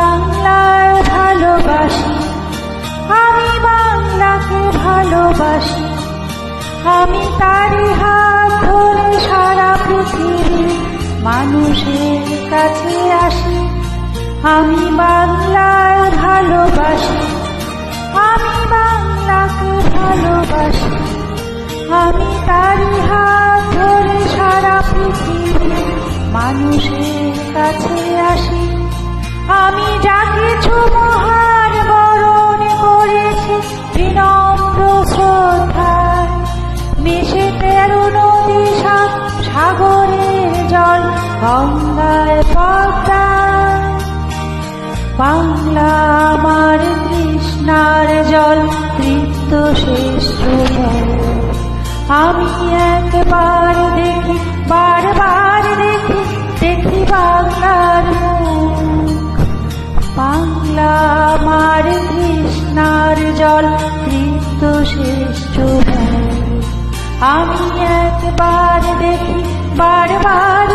বাংলার ভালোবাসি। আমি বাংলাকে ভালোবাসি। আমি তারি হাত ধরে সারা পৃথিবীর মানুষের কাছে আসি। আমি বাংলার ভালোবাসি। আমি বাংলাকে ভালোবাসি। আমি তারি হাত ধরে সারা পৃথিবীর মানুষের কাছে আসি। আমি যা কিছু মহান বরণ করেছি বিনম্র শ্রদ্ধায়। মিশে তেরো নদী সাগরের জল গঙ্গায় পদ্মায়। বাংলা আমার কৃষ্ণার জল তৃপ্ত শ্রেষ্ঠ আমি একবার দেখি, বারবার দেখি দেখি বাংলার আমি একবার দেখি বারবার